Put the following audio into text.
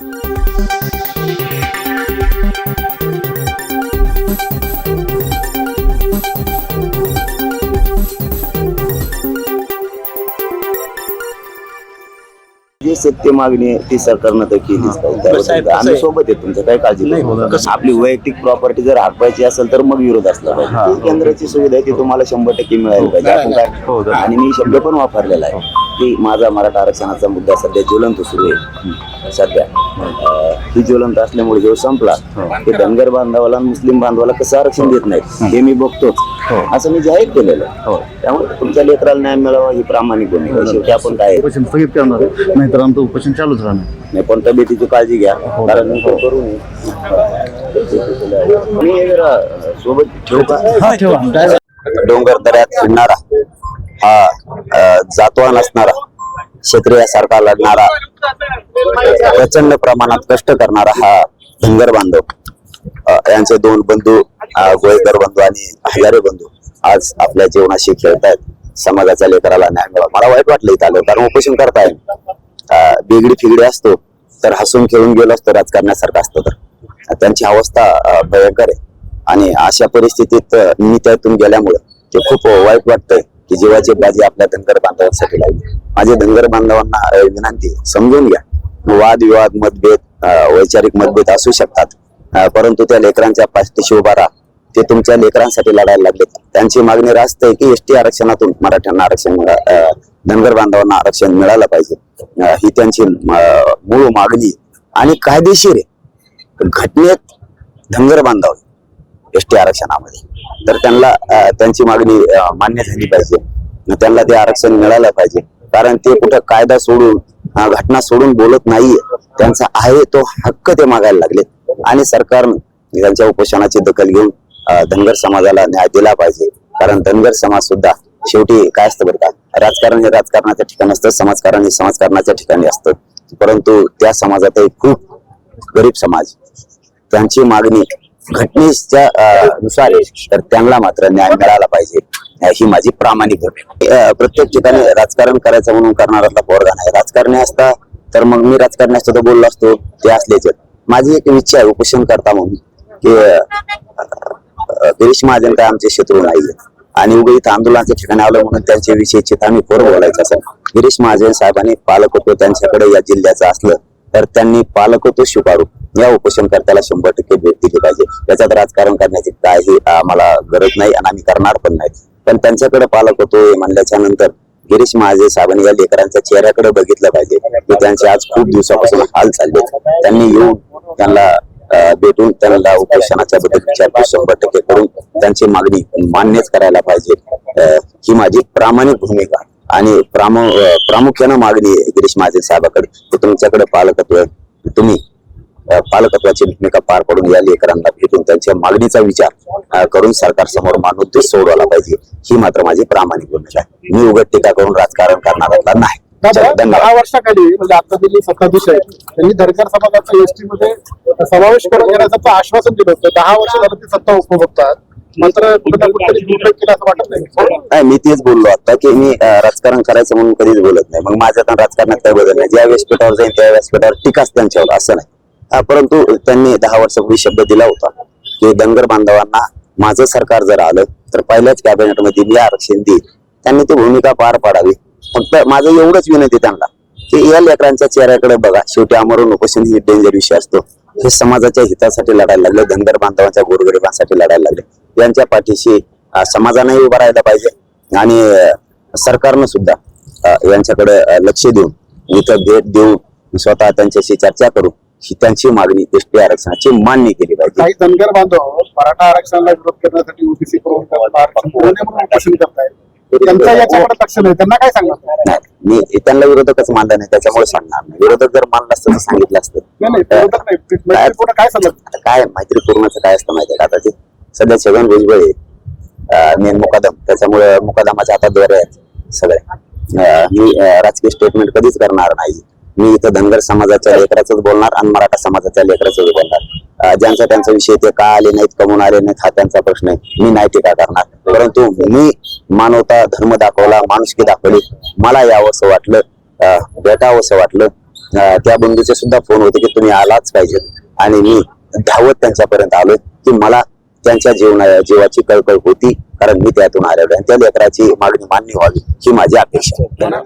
Thank you. जी सत्य मागणी आहे ती सरकारनं तर केलीच पाहिजे. आम्ही सोबत आहे तुमचं काही काळजी नाही. आपली वैयक्तिक प्रॉपर्टी जर हाकवायची असेल तर मग विरोध असला पाहिजे. ती केंद्राची सुविधा आहे ती तुम्हाला शंभर टक्के मिळाली पाहिजे. आपण हो, काय आणि मी शब्द पण वापरलेला आहे की माझा मराठा आरक्षणाचा मुद्दा सध्या ज्वलंत सुरू आहे. सध्या. ही ज्वलंत असल्यामुळे जेव्हा संपला की धनगर बांधवाला मुस्लिम बांधवाला कसं आरक्षण देत नाही हे मी बघतोच. असं मी जाहीर केलेलं आहे. त्यामुळे तुमच्या लेकराला न्याय मिळावा ही प्रामाणिक भूमिका आहे. शेवटी आपण काय आहे? उपोषण स्थगित करणार आहे. नाहीतर आमचं उपोषण चालूच राहणार. नाही पण तब्येतीची काळजी घ्या. कारण मी काय करू नये मी हे जरा सोबत ठेवू का? हा ठेवा. काय? डोंगर दऱ्यात फिरणारा हा अ, जातवान असणारा क्षत्रियासारखा लढणारा प्रचंड प्रमाणात कष्ट करणारा हा धनगर बांधव. यांचे दोन बंधू अ, गोळेकर बंधू आणि हजारे बंधू आज आपल्या जीवनाशी खेळतायत. समाजाच्या लेकराला न्याय मिळावा. मला वाईट वाटलं इथं आलं कारण उपोषण करताय बिगडी फिगडी असतो तर हसून खेळून गेलो असतो राजकारण्यासारखं असतं तर. त्यांची अवस्था भयंकर आहे. आणि अशा परिस्थितीत मी त्यातून गेल्यामुळे ते खूप वाईट वाटतंय की जीवाची बाजी आपल्या धनगर बांधवांसाठी लागली. माझे धनगर बांधवांना विनंती समजून घ्या. वादविवाद मतभेद वैचारिक मतभेद असू शकतात. परंतु त्या लेकरांच्या पाठीशी उभा राहा. ते तुमच्या लेकरांसाठी लढायला लागले त्यांची मागणी रास्त आहे की एसटी आरक्षणातून मराठ्यांना आरक्षण मिळा- धनगर बांधवांना आरक्षण मिळालं पाहिजे. ही त्यांची मूळ मागणी आणि कायदेशीर आहे. घटनेत धनगर बांधव एस टी आरक्षणामध्ये. तर त्यांना त्यांची मागणी मान्य झाली पाहिजे. त्यांना ते आरक्षण मिळालं पाहिजे. कारण ते कुठं कायदा सोडून घटना सोडून बोलत नाहीये. त्यांचा आहे तो हक्क ते मागायला लागले आणि सरकारनं त्यांच्या उपोषणाची दखल घेऊन धनगर समाजाला न्याय दिला पाहिजे. कारण धनगर समाज सुद्धा शेवटी काय असतं बरं का? राजकारण हे राजकारणाच्या ठिकाणी असतं समाजकारण हे समाजकारणाच्या ठिकाणी असतं. परंतु त्या समाजातही खूप गरीब समाज. त्यांची मागणी घटनेच्या नुसार आहे. तर त्यांना मात्र न्याय मिळाला पाहिजे. ही माझी प्रामाणिक प्रत्येक ठिकाणी राजकारण करायचं म्हणून करणारा पोरगा नाही. राजकारणी असता तर मग मी राजकारणी असतो तर बोललो असतो. ते असलेच माझी एक इच्छा आहे उपोषण करता म्हणून की गिरीश महाजन काय आमचे शत्रू नाही आणि उगा इथं आंदोलनाच्या ठिकाणी आलं म्हणून त्यांच्या विषयी आम्ही पोर बोलायचं असं. गिरीश महाजन साहेबांनी पालकत्व त्यांच्याकडे या जिल्ह्याचं असलं तर त्यांनी पालकत्व स्वीकारू. या उपोषणकर्त्याला शंभर टक्के भेट दिली पाहिजे. त्याच्यात राजकारण करण्याची काही आम्हाला गरज नाही आणि आम्ही करणार पण नाही. पण त्यांच्याकडे पालकत्व हे म्हणल्याच्या नंतर गिरीश महाजन साहेबांनी या लेकरांच्या चेहऱ्याकडे बघितलं पाहिजे की त्यांचे आज खूप दिवसापासून हाल चालले त्यांनी येऊन त्यांना भेटून त्यांना उपोषणाच्या बद्दल विचारपूस शंभर टक्के करून त्यांची मागणी मान्यच करायला पाहिजे. ही माझी प्रामाणिक भूमिका आणि प्रामु प्रामुख्यानं मागणी आहे गिरीश महाजन साहेबाकडे. की तुमच्याकडे पालकत्व आहे. तुम्ही पालकत्वाची भूमिका पार पडून या लेकरांना भेटून त्यांच्या मागणीचा विचार करून सरकार समोर मानून ते सोडवायला पाहिजे. ही मात्र माझी प्रामाणिक भूमिका आहे. मी उघड टीका करून राजकारण करणार नाही. दहा वर्षाखाली म्हणजे आता दिल्ली सत्ताधीश आहे. त्यांनी धनगर समाजाचा एसटी मध्ये समावेश करून घेण्याचं आश्वासन दिलं होतं. दहा वर्ष झालं ती सत्ता उपभोगतात. मात्र केलं असं वाटत नाही. मी तेच बोललो आता की मी राजकारण करायचं म्हणून कधीच बोलत नाही. मग माझ्या तर राजकारणात काय बदल नाही. ज्या व्यासपीठावर जाईल त्या व्यासपीठावर टीकाच त्यांच्यावर असं नाही. परंतु त्यांनी दहा वर्षापूर्वी शब्द दिला होता की धनगर बांधवांना माझं सरकार जर आलं तर पहिल्याच कॅबिनेटमध्ये मी आरक्षण देईल त्यांनी ती भूमिका पार पाडावी. फक्त माझं एवढंच विनंती त्यांना की या लेकरांच्या चेहऱ्याकडे बघा. शेवटी अमरून उपोषण ही डेंजर विषय असतो. हे समाजाच्या हितासाठी लढायला लागले धनगर बांधवांच्या गोरगरिबांसाठी लढायला लागले. यांच्या पाठीशी समाजानंही उभं राहायला पाहिजे आणि सरकारनं सुद्धा यांच्याकडे लक्ष देऊन इथं भेट देऊन स्वतः त्यांच्याशी चर्चा करून ही त्यांची मागणी एसटी आरक्षणाची मान्य केली पाहिजे. काही धनगर बांधव मराठा आरक्षणाला विरोध करण्यासाठी ओबीसी करून उपोषण त्यांचा याच्याकडे लक्ष नाही. त्यांना काय सांगणार? नाही मी त्यांना विरोधकच मानलं नाही. त्याच्यामुळे सांगणार नाही. विरोधक जर मानलं असतं तर सांगितलं असतं. काय सांगत काय मैत्रीपूर्णचं काय असतं माहितीये का? आता ते सध्या छगन भुजबळ मेन मुकादम. त्याच्यामुळे मुकादमाच्या हातात द्वारे आहेत सगळे मी राजकीय स्टेटमेंट कधीच करणार नाही. मी इथं धनगर समाजाच्या लेकराच बोलणार आणि मराठा समाजाच्या लेकराच बोलणार. ज्यांचा त्यांचा विषय ते का आले नाहीत कमून आले नाहीत हा त्यांचा प्रश्न आहे. मी नाही टीका करणार. परंतु मी मानवता धर्म दाखवला माणुसकी दाखवली. मला यावंसं वाटलं भेटावं भेटावंसं वाटलं. त्या बंधूचे सुद्धा फोन होते की तुम्ही आलाच पाहिजेत आणि मी धावत त्यांच्यापर्यंत आलोय की मला त्यांच्या जीवना जीवाची कळकळ होती कारण मी त्यातून आलेलो आणि त्या लेकराची मागणी मान्य व्हावी ही माझी अपेक्षा आहे.